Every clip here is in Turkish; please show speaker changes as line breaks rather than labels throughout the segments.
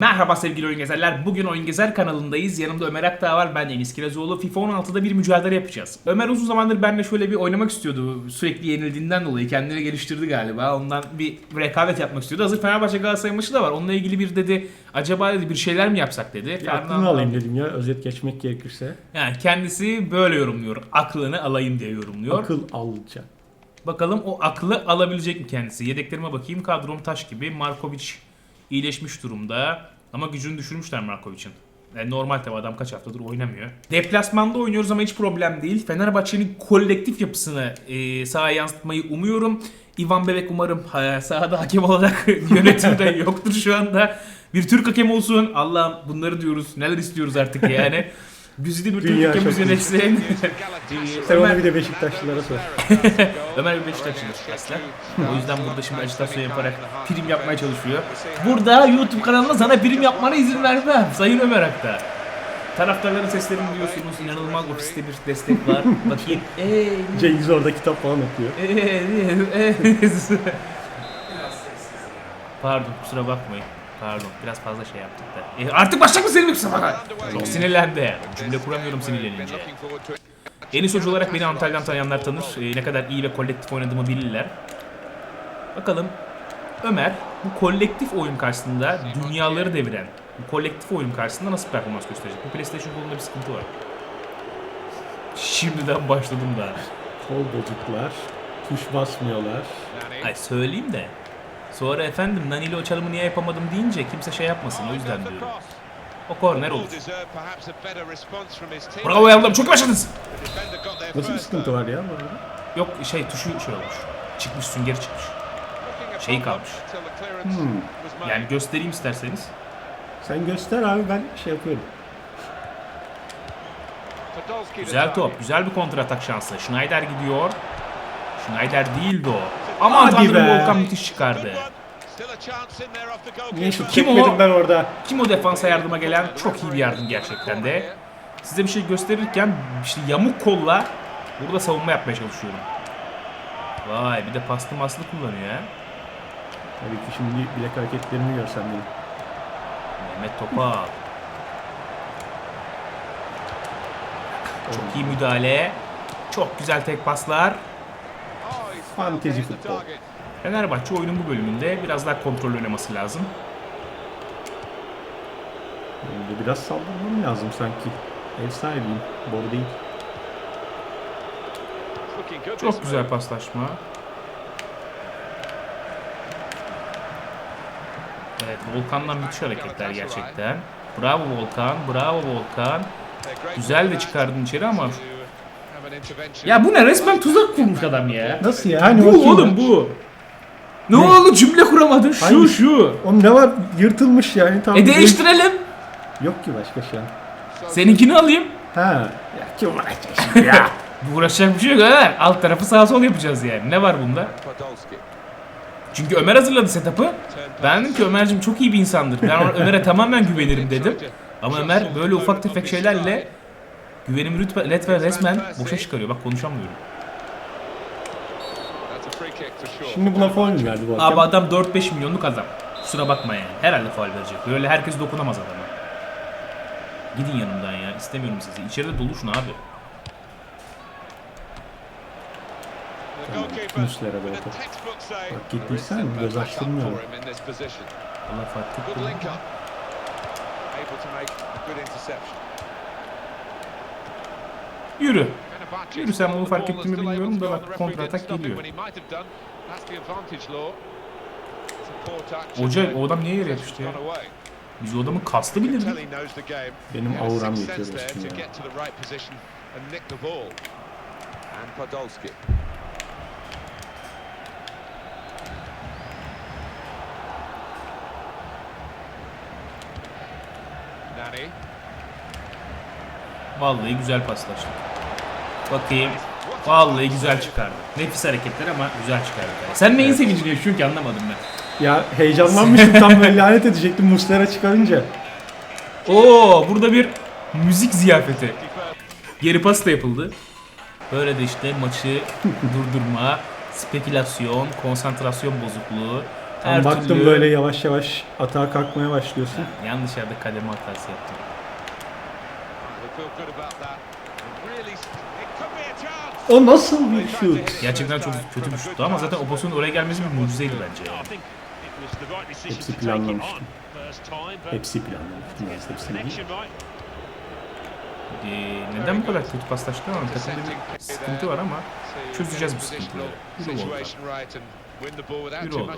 Merhaba sevgili oyun gezerler. Bugün Oyun Gezer kanalındayız. Yanımda Ömer Akdağ var. Ben Enis Kirazoğlu. FIFA 16'da bir mücadele yapacağız. Ömer uzun zamandır benimle şöyle bir oynamak istiyordu. Sürekli yenildiğinden dolayı kendini geliştirdi galiba. Ondan bir rekabet yapmak istiyordu. Hazır Fenerbahçe Galatasaray maçı da var. Onunla ilgili bir dedi. Acaba dedi bir şeyler mi yapsak dedi.
Bir
Fernando-
aklını alayım dedim ya özet geçmek gerekirse.
Yani kendisi böyle yorumluyor. Aklını alayım diye yorumluyor.
Akıl alacak.
Bakalım o aklı alabilecek mi kendisi? Yedeklerime bakayım. Kadrom taş gibi. Markovic iyileşmiş durumda. Ama gücünü düşürmüşler Markovic'in. Yani normal tabi adam kaç haftadır oynamıyor. Deplasmanda oynuyoruz ama hiç problem değil. Fenerbahçe'nin kolektif yapısını e, sahaya yansıtmayı umuyorum. Ivan Bebek umarım ha, sahada hakem olarak yönetimde yoktur şu anda. Bir Türk hakem olsun. Allah'ım bunları diyoruz. Neler istiyoruz artık yani. Güzide bir
Dünya çok
yönetsin.
Sen
Ömer-
onu bir de Beşiktaşlılara sor.
Ömer bir Beşiktaşlıdır asla. O yüzden burada şimdi ajitasyon yaparak prim yapmaya çalışıyor. Burada YouTube kanalında sana prim yapmana izin vermem. Sayın Ömer Akta. Taraftarların seslerini duyuyorsunuz. İnanılmaz ofiste bir destek var. Bakayım. Eee.
Cengiz orada kitap falan okuyor.
eee, eee. Pardon kusura bakmayın. Pardon biraz fazla şey yaptık da. E, artık başlayacak mı senin yoksa bana? Çok sinirlendi. Cümle kuramıyorum sinirlenince. Enis Hoca olarak beni Antalya'dan tanıyanlar tanır. Ee, ne kadar iyi ve kolektif oynadığımı bilirler. Bakalım Ömer bu kolektif oyun karşısında dünyaları deviren bu kolektif oyun karşısında nasıl performans gösterecek? Bu PlayStation kolunda bir sıkıntı var. Şimdiden başladım da.
Kol bozuklar. Tuş basmıyorlar.
Ay söyleyeyim de. Sonra efendim Nani o çalımı niye yapamadım deyince kimse şey yapmasın o yüzden diyorum. O korner olur. Bravo yavrum çok iyi başladınız.
Nasıl bir sıkıntı var ya bu arada?
Yok şey tuşu şey olmuş. Çıkmış süngeri çıkmış. Şey kalmış.
Hmm.
Yani göstereyim isterseniz.
Sen göster abi ben şey yapıyorum.
Güzel top. Güzel bir kontratak şansı. Schneider gidiyor. Schneider değildi o. Aman
Hadi
tanrım
be.
Volkan müthiş çıkardı.
Niye şut
Kim o?
çekmedim ben orada?
Kim o defansa yardıma gelen? Çok iyi bir yardım gerçekten de. Size bir şey gösterirken işte yamuk kolla burada savunma yapmaya çalışıyorum. Vay bir de paslı maslı kullanıyor ya.
Tabii ki şimdi bilek hareketlerimi görsen benim.
Mehmet Topal. Çok iyi müdahale. Çok güzel tek paslar.
Fantezi futbol.
Fenerbahçe oyunun bu bölümünde biraz daha kontrol oynaması lazım.
De biraz saldırmam lazım sanki. Ev sahibiyim. Boru değil.
Çok güzel paslaşma. Evet Volkan'dan müthiş hareketler gerçekten. Bravo Volkan, bravo Volkan. Güzel de çıkardın içeri ama... Ya bu ne resmen tuzak kurmuş adam ya.
Nasıl ya? Hani
Bu oğlum bu. Ne,
Ne?
oldu cümle kuramadın şu
Hangi-
şu.
Oğlum ne var? Yırtılmış yani. Tam
E değiştirelim.
Yok ki başka şey.
Seninkini alayım.
Ha. Ya kim uğraşacak şimdi ya?
Bu uğraşacak bir şey yok ha. Alt tarafı sağ sol yapacağız yani. Ne var bunda? Çünkü Ömer hazırladı setup'ı. Ben dedim ki Ömer'cim çok iyi bir insandır. Ben Ömer'e tamamen güvenirim dedim. Ama Ömer böyle ufak tefek şeylerle güvenimi lütfen lütfen resmen boşa çıkarıyor. Bak konuşamıyorum.
Şimdi buna faul mü verdi bu hakem?
Abi adam 4-5 milyonluk adam. Kusura bakma yani. Herhalde faul verecek. Böyle herkes dokunamaz adama. Gidin yanımdan ya. İstemiyorum sizi. İçeride doluşun abi.
Muslera böyle top. Bak gittiysen göz açtırmıyorum.
Allah fark etti. Yürü. Yürü sen bunu fark ettin mi bilmiyorum da bak kontratak geliyor. Hoca o adam niye yere yapıştı ya? Biz o adamın kastı bilirdik.
Benim auram yetiyor dostum ya.
Vallahi güzel paslaştık. Bakayım. Vallahi güzel çıkardı. Nefis hareketler ama güzel çıkardı. Sen neyin sevincini yaşıyorsun ki anlamadım ben.
Ya heyecanlanmışım tam böyle lanet edecektim Muslera çıkarınca.
Oo burada bir müzik ziyafeti. Geri pas da yapıldı. Böyle de işte maçı durdurma, spekülasyon, konsantrasyon bozukluğu, Her
baktım
türlü-
böyle yavaş yavaş atağa kalkmaya başlıyorsun.
Yanlış yerde kademe hatası yaptım.
O nasıl bir şut?
Gerçekten çok kötü bir şuttu ama zaten o pozisyonun oraya gelmesi bir mucizeydi bence. yani.
Hepsi planlamıştım. Hepsi planlamıştım. Biraz hepsini.
Ee, neden bu kadar kötü paslaştı ama takımda bir sıkıntı var ama çözeceğiz bu sıkıntıları. Yürü Volkan.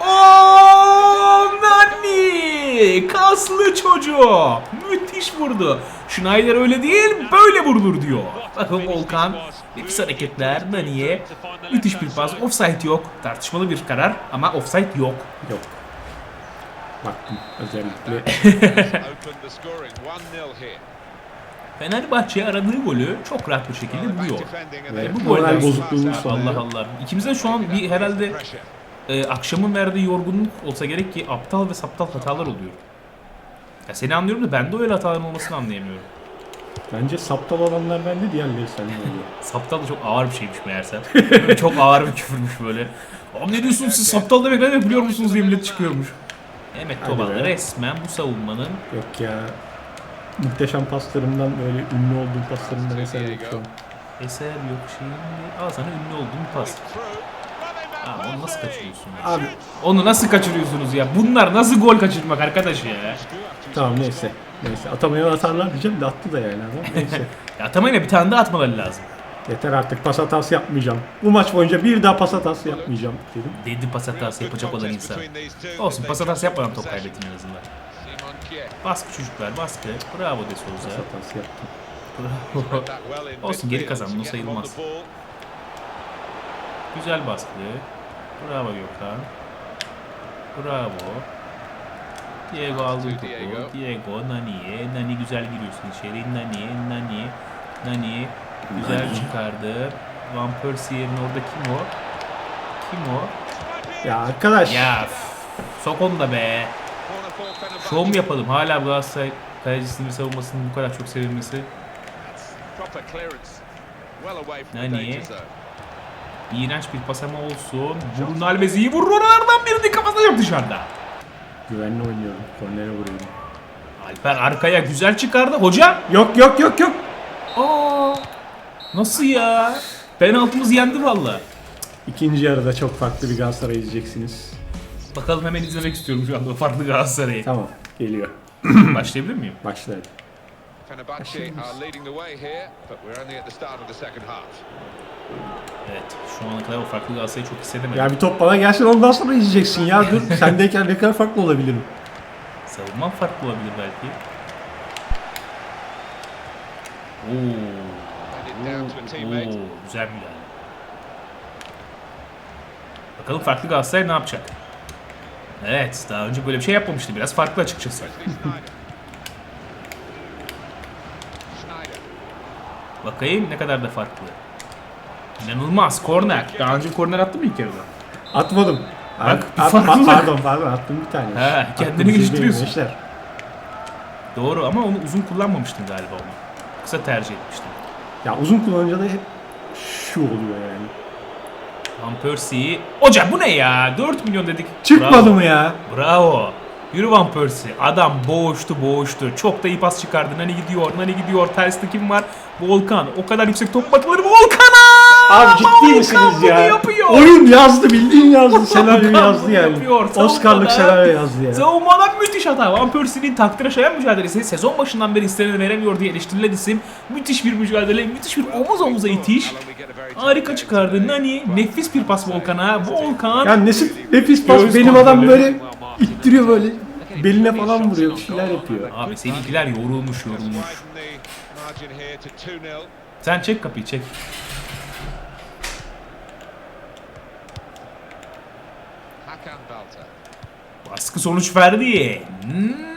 Yürü oğlum. Nani! Kaslı çocuğu! Müthiş vurdu. Schneider öyle değil, böyle vurulur diyor. Bakın Volkan, nefis hareketler Nani'ye. Müthiş bir pas, offside yok. Tartışmalı bir karar ama offside yok.
Yok. Baktım özellikle.
Fenerbahçe aradığı golü çok rahat bir şekilde buluyor.
Ve
bu sonra-
sonra.
Allah Allah. İkimizde şu an bir herhalde e, akşamın verdiği yorgunluk olsa gerek ki aptal ve saptal hatalar oluyor. Ya seni anlıyorum da bende öyle hataların olmasını anlayamıyorum.
Bence saptal olanlar bende diğerleri sende oluyor.
Saptal da çok ağır bir şeymiş meğerse. çok ağır bir küfürmüş böyle. Abi ne diyorsunuz siz saptal demek ne demek biliyor musunuz diye millet çıkıyormuş. Mehmet
Hadi be.
resmen bu savunmanın
Yok ya. Muhteşem paslarımdan böyle ünlü olduğum paslarımdan eser an.
eser yok şimdi. Al sana ünlü olduğun pas. Abi onu nasıl kaçırıyorsun ya?
Abi
Onu nasıl kaçırıyorsunuz ya? Bunlar nasıl gol kaçırmak arkadaş ya?
tamam neyse. Neyse atamayan atarlar diyeceğim de attı da yani adam. Neyse.
Ya Atamayla bir tane daha atmaları lazım.
Yeter artık pas hatası yapmayacağım. Bu maç boyunca bir daha pas hatası yapmayacağım dedim.
Dedi pas hatası yapacak olan insan. Olsun pas hatası yapmadan top kaybettin en azından. Baskı çocuklar baskı. Bravo De
Pas
Souza.
hatası yaptım.
Bravo. Olsun geri kazandın o sayılmaz. Güzel baskı. Bravo Gökhan. Bravo. Diego aldı topu.
Diego.
Diego, Nani'ye. Nani güzel giriyorsun içeri. Nani, Nani, Nani. Güzel
Nani.
çıkardı. Van Persie yerine orada kim o? Kim o?
Ya arkadaş.
Ya sok onu da be. Şov mu yapalım? Hala bu Galatasaray kalecisinin savunmasının bu kadar çok sevilmesi. Nani? İğrenç bir pasama olsun. Bruno Alves iyi vurur oralardan birini kafasına yok dışarıda.
Güvenli oynuyorum. Kornere vuruyorum.
Alper arkaya güzel çıkardı. Hoca.
Yok yok yok yok.
Aa, nasıl ya? Penaltımız yendi valla.
İkinci yarıda çok farklı bir Galatasaray izleyeceksiniz.
Bakalım hemen izlemek istiyorum şu anda o farklı Galatasaray'ı.
Tamam geliyor.
Başlayabilir miyim?
Başladı.
Fenerbahçe are leading the way here, but we're only at the start of the second half.
Evet. Şu ana kadar o farklı Galatasaray'ı çok hissedemedim.
Ya bir top bana gelsin ondan sonra izleyeceksin ya. Dur sendeyken ne kadar farklı olabilirim.
Savunma farklı olabilir belki. Oo. Oo, güzel müdahale. Bakalım farklı Galatasaray ne yapacak? Evet, daha önce böyle bir şey yapmamıştı. Biraz farklı açıkçası. Bakayım ne kadar da farklı. İnanılmaz. Korner. Daha önce korner attı mı ilk yarıda?
Atmadım.
Bak, bir
At-
farklılık.
pardon pardon attım bir tane.
He, kendini geliştiriyorsun.
değil, gençler.
Doğru ama onu uzun kullanmamıştın galiba onu. Kısa tercih etmiştin.
Ya uzun kullanınca da hep şu oluyor yani.
Van Persie'yi... Hocam bu ne ya? 4 milyon dedik.
Çıkmadı
Bravo.
mı ya?
Bravo. Yürü Van Persie. Adam boğuştu boğuştu. Çok da iyi pas çıkardı. Nani gidiyor. Nani gidiyor. Tersinde kim var? Volkan. O kadar yüksek top atılır mı Volkan'a?
Abi ciddi misiniz ya?
yapıyor.
Oyun yazdı bildiğin yazdı. Senaryo yazdı
bunu
yani.
yapıyor.
Oscar'lık senaryo yazdı ya.
Savunmadan müthiş hata. Van Persie'nin takdire şayan mücadelesi sezon başından beri isteneni veremiyor diye eleştirilen isim. Müthiş bir mücadele, müthiş bir omuz omuza itiş. Harika çıkardı. Nani nefis bir pas Volkan'a. Volkan
Ya nesi nefis pas
Göğüs
benim adam
kontrolü.
böyle ittiriyor böyle. Beline falan vuruyor bir şeyler yapıyor.
Abi seninkiler yorulmuş yorulmuş.
widen the margin here to 2-0.
Sen çek kapıyı çek. Baskı sonuç verdi. Hmm,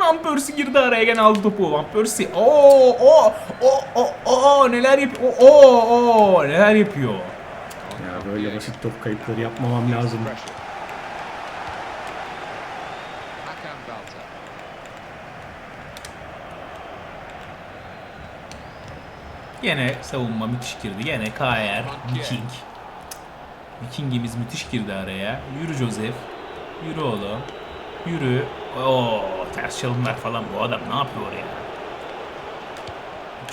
Van Persie girdi araya gene aldı topu. Van Persie. Oo, o, o, o, o, neler yapıyor? O, o, o, neler yapıyor?
Ya böyle basit top kayıpları yapmamam lazım.
Gene savunma müthiş girdi. Gene KR, Viking. Vikingimiz müthiş girdi araya. Yürü Joseph. Yürü oğlum. Yürü. Oo ters çalımlar falan bu adam ne yapıyor oraya?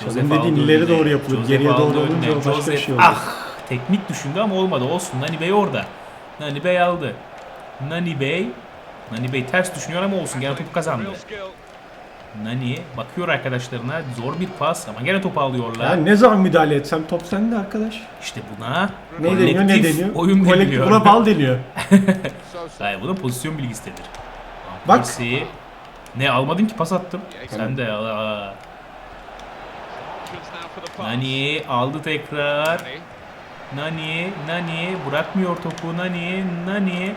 Aldı
dediğin ileri
önüne.
doğru yapılır.
Joseph
Geriye doğru
önüne.
olunca o başka bir
Joseph,
şey oluyor.
Ah teknik düşündü ama olmadı. Olsun Nani Bey orada. Nani Bey aldı. Nani Bey Nani Bey ters düşünüyor ama olsun gene topu kazandı. Nani bakıyor arkadaşlarına zor bir pas ama gene topu alıyorlar.
Ya ne zaman müdahale etsem top sende arkadaş.
İşte buna
Ne deniyor ne deniyor?
oyun
Kolektif
deniliyor.
buna bal deniyor.
Hayır buna pozisyon bilgisidir.
Bak.
Percy. Ne almadın ki pas attım. Sen de
pass.
Nani aldı tekrar.
Nani.
Nani, Nani bırakmıyor topu. Nani, Nani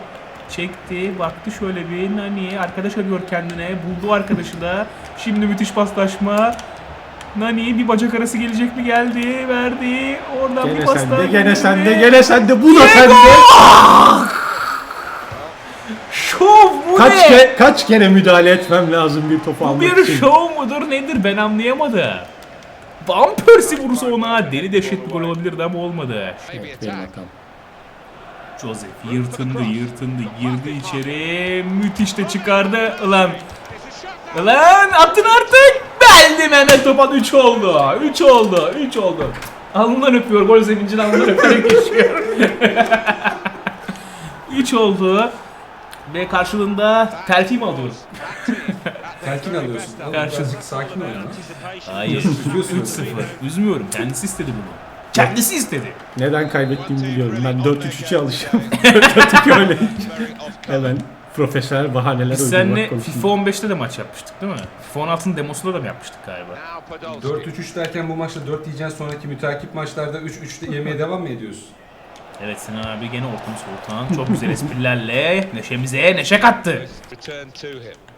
çekti. Baktı şöyle bir Nani arkadaş arıyor kendine. Buldu arkadaşı da. Şimdi müthiş paslaşma. Nani bir bacak arası gelecek mi geldi? Verdi. Oradan bir
Gene
pas daha
sende, gene sende, gene sende. Bu da sende.
Şov bu
Kaç,
ne?
ke kaç kere müdahale etmem lazım bir topu
Bu
almak
bir
için?
şov mudur nedir ben anlayamadım. Van Persie vursa ona deli dehşet bir gol olabilirdi ama olmadı.
Evet, benim hatam.
Joseph yırtındı yırtındı girdi içeri müthiş de çıkardı. Ulan ulan attın artık. Beldi Mehmet Topal 3 oldu. 3 oldu 3 oldu. Alnından öpüyor gol sevincini alnından öperek geçiyor. 3 oldu. Ve karşılığında terfi mi alıyoruz?
Telkin alıyorsun. Oğlum
Karşı-
birazcık sakin ol ya.
Hayır.
Üzüyorsun
3-0 üzmüyorum. Kendisi istedi bunu kendisi istedi
Neden kaybettiğimi biliyorum. Ben 4-3-3'e alışım. 4-2 öyle.
Very off colour.
Hemen profesyonel bahaneler
Biz
uydurmak
seninle
konusunda.
FIFA 15'te de maç yapmıştık değil mi? FIFA 16'nın demosunda da mı yapmıştık galiba?
Now Podolski.
4-3-3 derken bu maçta 4 diyeceksin sonraki mütakip maçlarda 3-3'te yemeye devam mı ediyorsun?
Evet Sinan abi gene ortamı soğutan çok güzel esprilerle neşemize neşe kattı.
Return to him.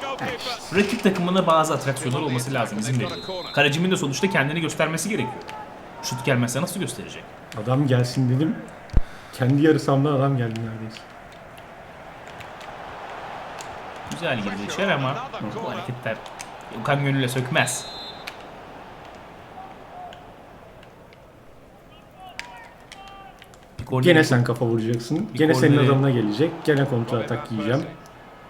Goalkeeper.
Rakip takımına bazı atraksiyonlar olması lazım izin veriyor. Kalecimin de sonuçta kendini göstermesi gerekiyor. Şut gelmezse nasıl gösterecek?
Adam gelsin dedim. Kendi yarı sahamdan adam geldi neredeyse.
Güzel girdi içeri ama bu hareketler Okan gönülle sökmez.
Gene sen kafa vuracaksın.
Bir
Gene senin adamına gelecek. Gene kontra atak yiyeceğim.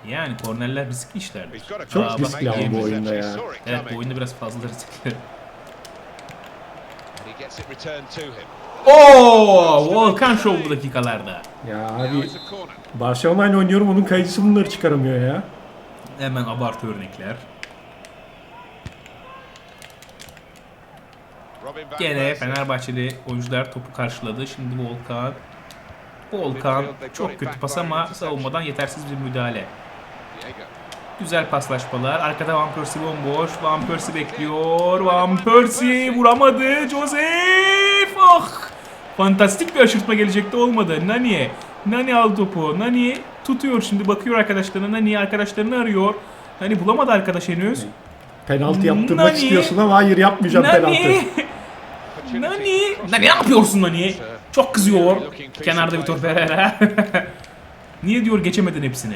Yani kornerler riskli
a
Çok
to
riskli ama bu oyunda ya.
Evet bu oyunda biraz fazla riskli. Oo, Volkan Show bu dakikalarda.
Ya abi. Barcelona ile oynuyorum onun kayıcısı bunları çıkaramıyor ya.
Hemen abartı örnekler. Gene. Fenerbahçeli oyuncular topu karşıladı. Şimdi Volkan. Volkan çok kötü pas ama savunmadan yetersiz bir müdahale. Güzel paslaşmalar. Arkada Van Persie bomboş. Van Persie bekliyor. Van Persie vuramadı. Joseph! Ah! Fantastik bir aşırtma gelecekti olmadı. Nani. Nani aldı topu. Nani tutuyor şimdi bakıyor arkadaşlarına. Nani arkadaşlarını arıyor. Nani bulamadı arkadaş henüz.
Penaltı yaptırmak
Nani?
istiyorsun ama hayır yapmayacağım penaltı.
Nani. Nani. Nani ne yapıyorsun Nani? Çok kızıyor. Kenarda Vitor Pereira. Niye diyor geçemedin hepsini?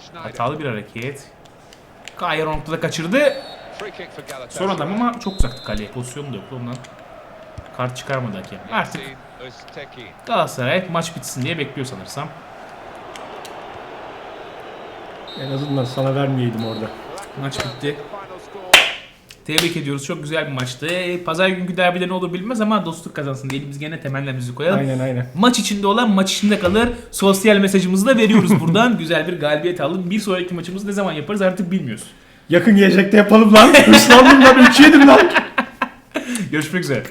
Schneider.
hatalı bir hareket. Kaya da kaçırdı.
Galatasaray.
Sonradan ama çok uzaktı kaleye. Pozisyonu da yoktu ondan. Kart çıkarmadı hakem. Artık. Galatasaray maç bitsin diye bekliyor sanırsam.
En azından sana vermeyeydim orada.
Maç bitti. Tebrik ediyoruz. Çok güzel bir maçtı. Pazar günkü derbide ne olur bilmez ama dostluk kazansın diyelim. Biz gene temellerimizi koyalım.
Aynen aynen.
Maç içinde olan maç içinde kalır. Sosyal mesajımızı da veriyoruz buradan. Güzel bir galibiyet aldık. Bir sonraki maçımızı ne zaman yaparız artık bilmiyoruz.
Yakın gelecekte yapalım lan. Hırslandım lan. 3 yedim lan.
Görüşmek üzere.